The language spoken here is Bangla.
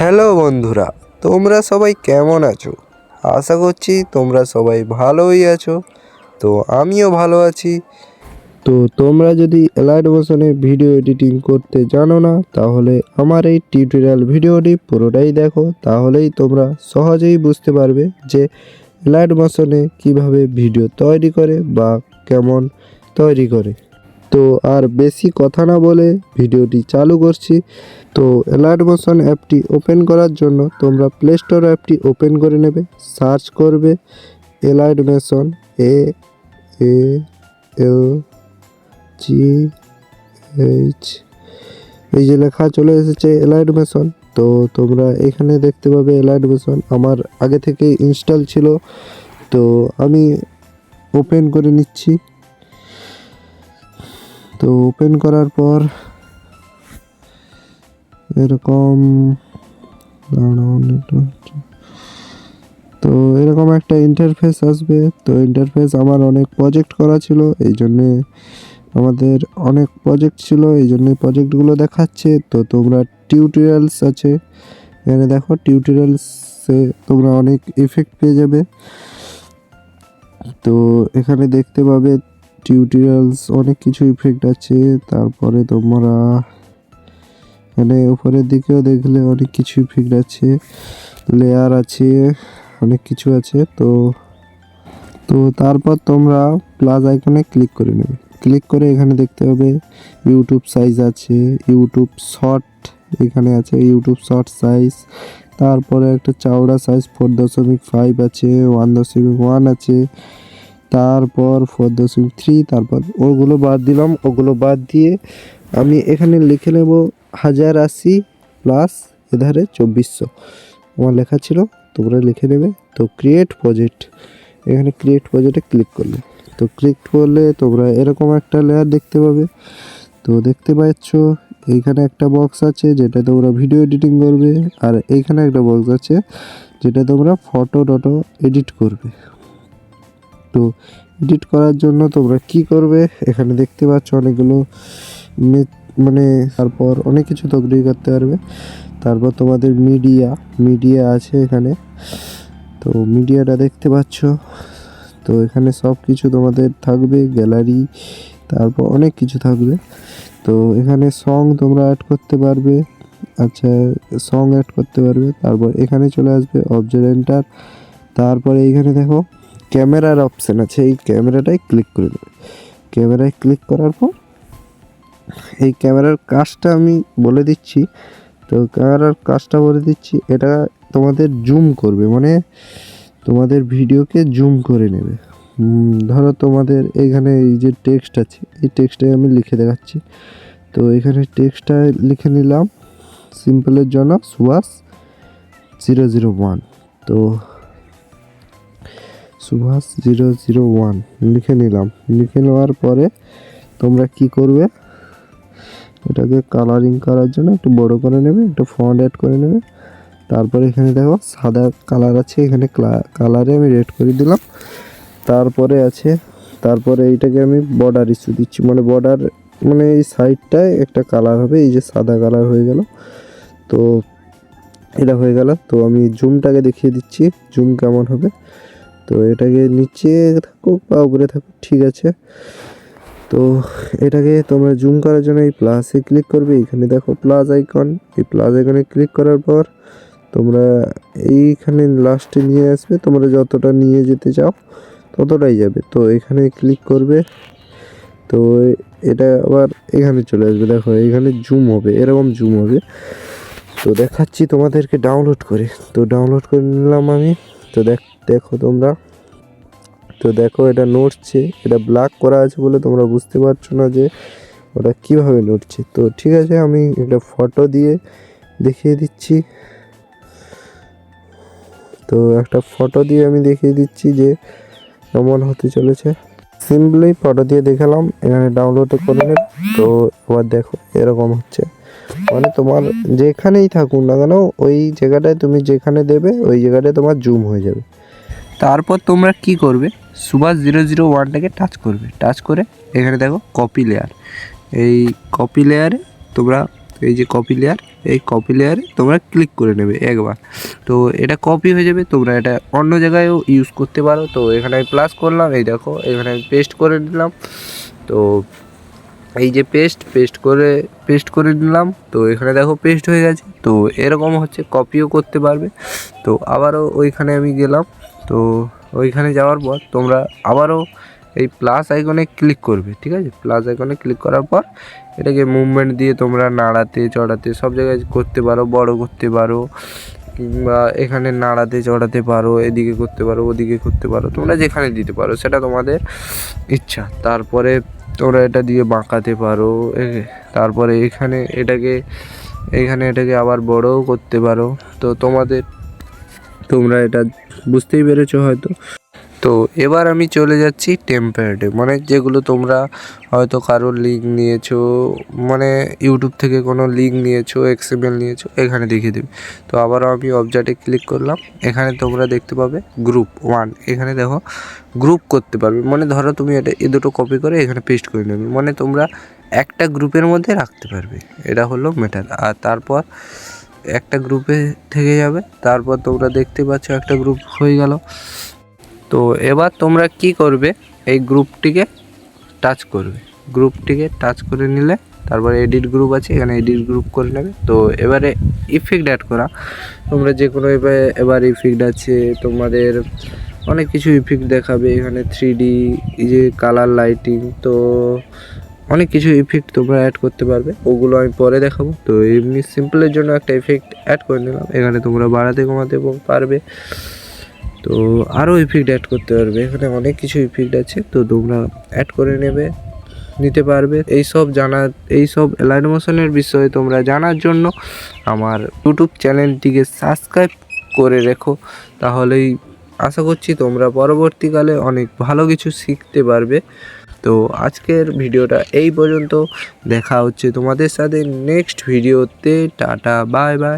হ্যালো বন্ধুরা, তোমরা সবাই কেমন আছো? আশা করছি তোমরা সবাই ভালোই আছো। তো আমিও ভালো আছি। তো তোমরা যদি এলাইট মোশনে ভিডিও এডিটিং করতে জানো না, তাহলে আমার এই টিউটোরিয়াল ভিডিওটি পুরোটাই দেখো। তাহলেই তোমরা সহজেই বুঝতে পারবে যে এলাইট মোশনে কীভাবে ভিডিও তৈরি করে বা কেমন তৈরি করে। তো আর বেশি কথা না বলে ভিডিওটি চালু করছি। তো অ্যালার্ট মোশন অ্যাপটি ওপেন করার জন্য তোমরা প্লে স্টোর অ্যাপটি ওপেন করে নেবে, সার্চ করবে Alight Motion A L G H এই যে লেখা চলে এসেছে এলাইট মেশন তো তোমরা এখানে দেখতে পাবে এলাইট মেশন আমার আগে থেকে ইনস্টল ছিল। তো আমি ওপেন করে নিচ্ছি। তো ওপেন করার পর এরকম। তো এরকম একটা ইন্টারফেস আসবে তো ইন্টারফেস আমার অনেক প্রজেক্ট করা ছিল, এই জন্যে আমাদের অনেক প্রজেক্ট ছিল, এই জন্যে প্রজেক্টগুলো দেখাচ্ছে তো তোমরা টিউটোরিয়ালস আছে, এখানে দেখো টিউটোরিয়ালসে তোমরা অনেক ইফেক্ট পেয়ে যাবে তো এখানে দেখতে পাবে টিউটোরিয়ালস অনেক কিছু ইফেক্ট আছে। তারপরে তোমরা এখানে উপরের দিকেও দেখলে অনেক কিছু ইফেক্ট আছে। লেয়ার আছে, অনেক কিছু আছে। তো তো তারপর তোমরা প্লাস আইকনে ক্লিক করে নেবে। ক্লিক করে এখানে দেখতে হবে ইউটিউব সাইজ আছে ইউটিউব শর্ট এখানে আছে ইউটিউব শর্ট সাইজ তারপরে একটা চাওড়া সাইজ ফোর দশমিক ফাইভ আছে ওয়ান দশমিক ওয়ান আছে। তারপর ফোর দশমিক থ্রি তারপর ওগুলো বাদ দিলাম, ওগুলো বাদ দিয়ে আমি এখানে লিখে নেব হাজার আশি প্লাস এধারে চব্বিশশো। আমার লেখা ছিল, তোমরা লিখে নেবে। তো ক্রিয়েট প্রজেক্ট এখানে ক্রিয়েট প্রজেক্টে ক্লিক করলে। তো ক্লিক করলে তোমরা এরকম একটা লেয়ার দেখতে পাবে। তো দেখতে পাচ্ছ, এইখানে একটা বক্স আছে যেটা তোমরা ভিডিও এডিটিং করবে, আর এইখানে একটা বক্স আছে যেটা তোমরা ফটো টটো এডিট করবে। তো এডিট করার জন্য তোমরা কি করবে? এখানে দেখতে পাচ্ছ অনেকগুলো মানে তারপর অনেক কিছু তৈরি করতে পারবে। তারপর তোমাদের মিডিয়া মিডিয়া আছে এখানে। তো মিডিয়াটা দেখতে পাচ্ছ। তো এখানে সব কিছু তোমাদের থাকবে গ্যালারি তারপর অনেক কিছু থাকবে। তো এখানে সং তোমরা অ্যাড করতে পারবে। আচ্ছা সং অ্যাড করতে পারবে। তারপর এখানে চলে আসবে অবজেক্ট এন্টার তারপরে এইখানে দেখো ক্যামেরার অপশান আছে, এই ক্যামেরাটাই ক্লিক করে দেবে। ক্যামেরায় ক্লিক করার পর, এই ক্যামেরার কাজটা আমি বলে দিচ্ছি। তো ক্যামেরার কাজটা বলে দিচ্ছি, এটা তোমাদের জুম করবে মানে তোমাদের ভিডিওকে জুম করে নেবে। ধরো তোমাদের এখানে এই যে টেক্সট আছে, এই টেক্সটাই আমি লিখে দেখাচ্ছি। তো এখানে টেক্সটটা লিখে নিলাম সিম্পলের জন্য সুভাষ জিরো জিরো ওয়ান তো সুভাষ জিরো জিরো ওয়ান। লিখে নিলাম। লিখে নেওয়ার পরে তোমরা কি করবে? এটাকে কালারিং করার জন্য একটু বড় করে নেবে, একটু ফন্ট অ্যাড করে নেবে। তারপরে এখানে দেখো, সাদা কালার আছে, এখানে কালারে আমি রেড করে দিলাম। তারপরে আছে, তারপরে এইটাকে আমি বর্ডার ইস্যু দিচ্ছি। মানে বর্ডার মানে এই সাইডটায় একটা কালার হবে, এই যে সাদা কালার হয়ে গেল। তো, এটা হয়ে গেল। তো আমি জুমটাকে দেখিয়ে দিচ্ছি জুম কেমন হবে? তো এটাকে নিচে থাকুক বা উপরে থাকুক ঠিক আছে। তো এটাকে তোমরা জুম করার জন্য এই প্লাসে ক্লিক করবে। এখানে দেখো প্লাস আইকন এই প্লাস আইকনে ক্লিক করার পর তোমরা এইখানে লাস্টে নিয়ে আসবে। তোমরা যতটা নিয়ে যেতে চাও ততটাই যাবে। তো এখানে ক্লিক করবে। তো এটা আবার এখানে চলে আসবে। দেখো এখানে জুম হবে, এরকম জুম হবে। তো দেখাচ্ছি তোমাদেরকে ডাউনলোড করে। তো ডাউনলোড করে নিলাম আমি। তো দেখ দেখো তোমরা। তো দেখো এটা নড়ছে, এটা ব্ল্যাক করা আছে বলে তোমরা বুঝতে পারছ না যে ওটা কীভাবে নড়ছে। তো ঠিক আছে, আমি একটা ফটো দিয়ে দেখিয়ে দিচ্ছি। তো একটা ফটো দিয়ে আমি দেখিয়ে দিচ্ছি যে কেমন হতে চলেছে। সিম্পলি ফটো দিয়ে দেখালাম, এখানে ডাউনলোড করে নেবে তো এবার দেখো, এরকম হচ্ছে। মানে তোমার যেখানেই থাকুক না কেন, ওই জায়গাটায় তুমি যেখানে দেবে, ওই জায়গাটায় তোমার জুম হয়ে যাবে। তারপর তোমরা কি করবে? সুভাষ জিরো জিরো ওয়ানটাকে টাচ করবে। টাচ করে এখানে দেখো কপি লেয়ার এই কপি লেয়ারে তোমরা, এই যে কপি লেয়ার এই কপি লেয়ারে তোমরা ক্লিক করে নেবে একবার। তো এটা কপি হয়ে যাবে, তোমরা এটা অন্য জায়গায়ও ইউজ করতে পারো। তো এখানে আমি প্লাস করলাম, এই দেখো, এখানে আমি পেস্ট করে নিলাম। তো এই যে পেস্ট পেস্ট করে পেস্ট করে নিলাম। তো এখানে দেখো পেস্ট হয়ে গেছে। তো এরকম হচ্ছে কপিও করতে পারবে। তো আবারও ওইখানে আমি গেলাম। তো ওইখানে যাওয়ার পর তোমরা আবারও এই প্লাস আইকনে ক্লিক করবে, ঠিক আছে? প্লাস আইকনে ক্লিক করার পর এটাকে মুভমেন্ট দিয়ে তোমরা নাড়াতে, চড়াতে, সব জায়গায় করতে পারো, বড় করতে পারো, কিংবা এখানে নাড়াতে, চড়াতে পারো, এদিকে করতে পারো, ওদিকে করতে পারো, তোমরা যেখানে দিতে পারো, সেটা তোমাদের ইচ্ছা। তারপরে তোমরা এটা দিয়ে বাঁকাতে পারো তারপরে এখানে এটাকে এখানে এটাকে আবার বড়ও করতে পারো। তো তোমাদের, তোমরা এটা বুঝতেই পেরেছ হয়তো। তো এবার আমি চলে যাচ্ছি টেম্পারেটে মানে যেগুলো তোমরা হয়তো কারোর লিঙ্ক নিয়েছো মানে ইউটিউব থেকে কোনো লিঙ্ক নিয়েছো এক্সএমএল নিয়েছো, এখানে দেখিয়ে দেবে। তো আবারও আমি অবজেক্টে ক্লিক করলাম। এখানে তোমরা দেখতে পাবে গ্রুপ ওয়ান এখানে দেখো গ্রুপ করতে পারবে। মানে ধরো তুমি এটা, এ দুটো কপি করে এখানে পেস্ট করে নেবে। মানে তোমরা একটা গ্রুপের মধ্যে রাখতে পারবে। এটা হলো মেটার আর তারপর একটা গ্রুপে থেকে যাবে, তারপর তোমরা দেখতে পাচ্ছ একটা গ্রুপ হয়ে গেল। তো এবার তোমরা কি করবে, এই গ্রুপটিকে টাচ করবে। গ্রুপটিকে টাচ করে নিলে, তারপরে এডিট গ্রুপ আছে, এখানে এডিট গ্রুপ করে নেবে। তো এবারে ইফেক্ট অ্যাড করা। তোমরা যে কোনো এবার এবার ইফেক্ট আছে, তোমাদের অনেক কিছু ইফেক্ট দেখাবে। এখানে থ্রি ডি যে কালার লাইটিং তো অনেক কিছু ইফেক্ট তোমরা অ্যাড করতে পারবে। ওগুলো আমি পরে দেখাবো। তো এমনি সিম্পলের জন্য একটা ইফেক্ট অ্যাড করে নিলাম। এখানে তোমরা বাড়াতে কমাতে পারবে। তো আরও ইফেক্ট অ্যাড করতে পারবে। এখানে অনেক কিছু ইফেক্ট আছে। তো তোমরা অ্যাড করে নেবে, নিতে পারবে। এই সব জানার এই সব অ্যালাইন মোশনের বিষয়ে তোমরা জানার জন্য আমার ইউটিউব চ্যানেলটিকে সাবস্ক্রাইব করে রেখো। তাহলেই আশা করছি তোমরা পরবর্তীকালে অনেক ভালো কিছু শিখতে পারবে। তো আজকের ভিডিওটা এই পর্যন্ত। দেখা হচ্ছে তোমাদের সাথে নেক্সট ভিডিওতে টাটা বাই বাই